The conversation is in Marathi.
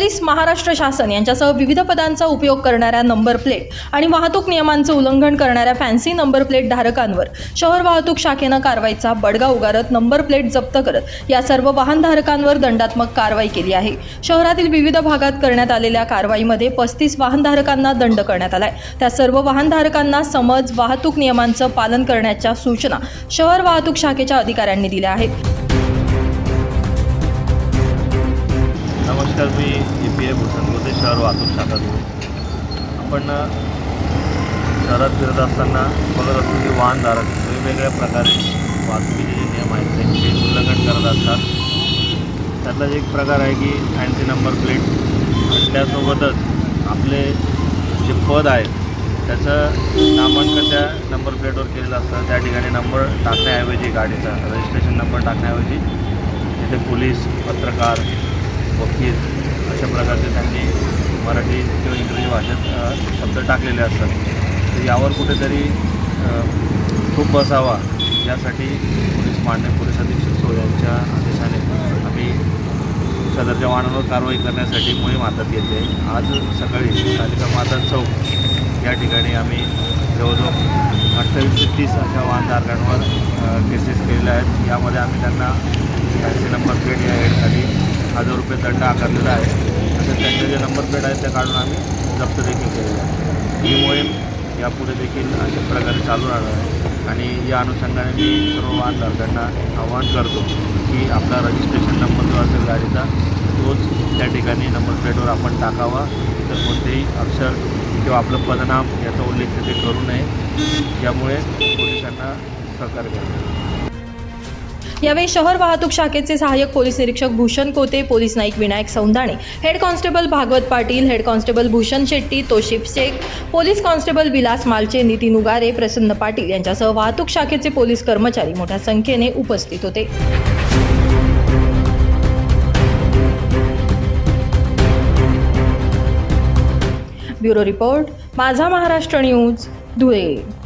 पोलीस महाराष्ट्र शासन यांच्यासह विविध पदांचा उपयोग करणाऱ्या नंबर प्लेट आणि वाहतूक नियमांचं उल्लंघन करणाऱ्या फॅन्सी नंबर प्लेट धारकांवर शहर वाहतूक शाखेनं कारवाईचा बडगा उगारत नंबर प्लेट जप्त करत या सर्व वाहनधारकांवर दंडात्मक कारवाई केली आहे. शहरातील विविध भागात करण्यात आलेल्या कारवाईमध्ये पस्तीस वाहनधारकांना दंड करण्यात आलाय. त्या सर्व वाहनधारकांना समज वाहतूक नियमांचं पालन करण्याच्या सूचना शहर वाहतूक शाखेच्या अधिकाऱ्यांनी दिल्या आहेत. नमस्कार मी ए पी ए भूषण शहर वाहतूक शाखा आपण शहरात फिरत असताना बघत असतो की वाहनधारक वेगवेगळ्या प्रकारे वाहतुकीचे जे नियम आहेत त्यांचे उल्लंघन करत असतात. त्यातलाच एक प्रकार आहे की फॅन्सी नंबर प्लेट त्यासोबतच आपले जे पद आहेत त्याचं नामांकन त्या नंबर प्लेटवर केलेलं असतं. त्या ठिकाणी नंबर टाकण्याऐवजी गाडीचा रजिस्ट्रेशन नंबर टाकण्याऐवजी तिथे पोलीस पत्रकार वकील अशा प्रकारचे त्यांनी मराठी किंवा इंग्रजी भाषेत शब्द टाकलेले असतात. तर यावर कुठेतरी खूप बसावा. यासाठी पोलीस मांडणे पोलीस अधीक्षक सो यांच्या आदेशाने आम्ही सदरच्या वाहनांवर कारवाई करण्यासाठी मोहीम हातात घेतली आहे. आज सकाळी तालिका माता चौक या ठिकाणी आम्ही जवळजवळ अठ्ठावीस ते तीस अशा वाहनधारकांवर केसेस केलेल्या आहेत. यामध्ये आम्ही त्यांना टॅक्सी नंबर प्लेट या हेडखाली हजार रुपये दंड आकारलेला आहे. तसेच त्यांचे जे नंबर प्लेट आहेत त्या काढून आम्ही जप्त देखील केलेलं आहे ही मोहीम यापुढे देखील अशा प्रकारे चालू राहणार आहे. आणि या अनुषंगाने मी सर्व वाहनधारकांना आवाहन करतो की आपला रजिस्ट्रेशन नंबर जो असेल गाडीचा तोच त्या ठिकाणी नंबर प्लेटवर आपण टाकावा. तर कोणतेही अक्षर किंवा आपलं पदनाम याचा उल्लेख तिथे करू नये. यामुळे पोलिसांना सहकार्य करावे यावेळी शहर वाहतूक शाखेचे सहाय्यक पोलीस निरीक्षक Bhushan Kote police Naik Vinayak Saundane head constable Bhagwat Patil head constable Bhushan Shetty Toshif Shaikh police constable Vilas Malche Nitin Ugare Prasanna Patil यांच्यासह वाहतूक शाखेचे पोलीस कर्मचारी मोठ्या संख्येने उपस्थित होते. ब्युरो रिपोर्ट माझा महाराष्ट्र न्यूज धुळे.